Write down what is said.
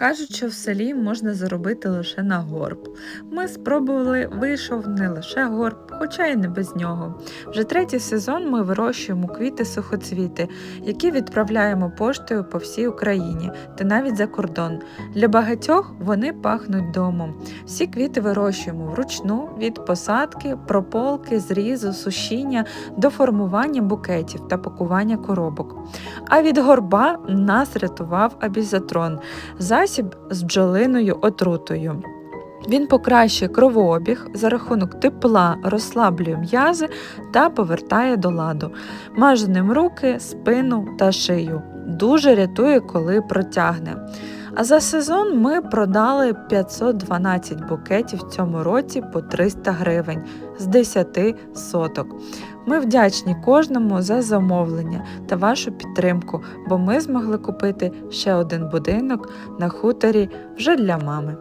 Кажуть, що в селі можна заробити лише на горб. Ми спробували, вийшов не лише горб, хоча й не без нього. Вже третій сезон ми вирощуємо квіти сухоцвіти, які відправляємо поштою по всій Україні та навіть за кордон. Для багатьох вони пахнуть домом. Всі квіти вирощуємо вручну від посадки, прополки, зрізу, сушіння до формування букетів та пакування коробок. А від горба нас рятував абізатрон засіб з бджолиною отрутою. Він покращує кровообіг за рахунок тепла, розслаблює м'язи та повертає до ладу. Маже ним руки, спину та шию. Дуже рятує, коли протягне. А за сезон ми продали 512 букетів в цьому році по 300 гривень з 10 соток. Ми вдячні кожному за замовлення та вашу підтримку, бо ми змогли купити ще один будинок на хуторі вже для мами.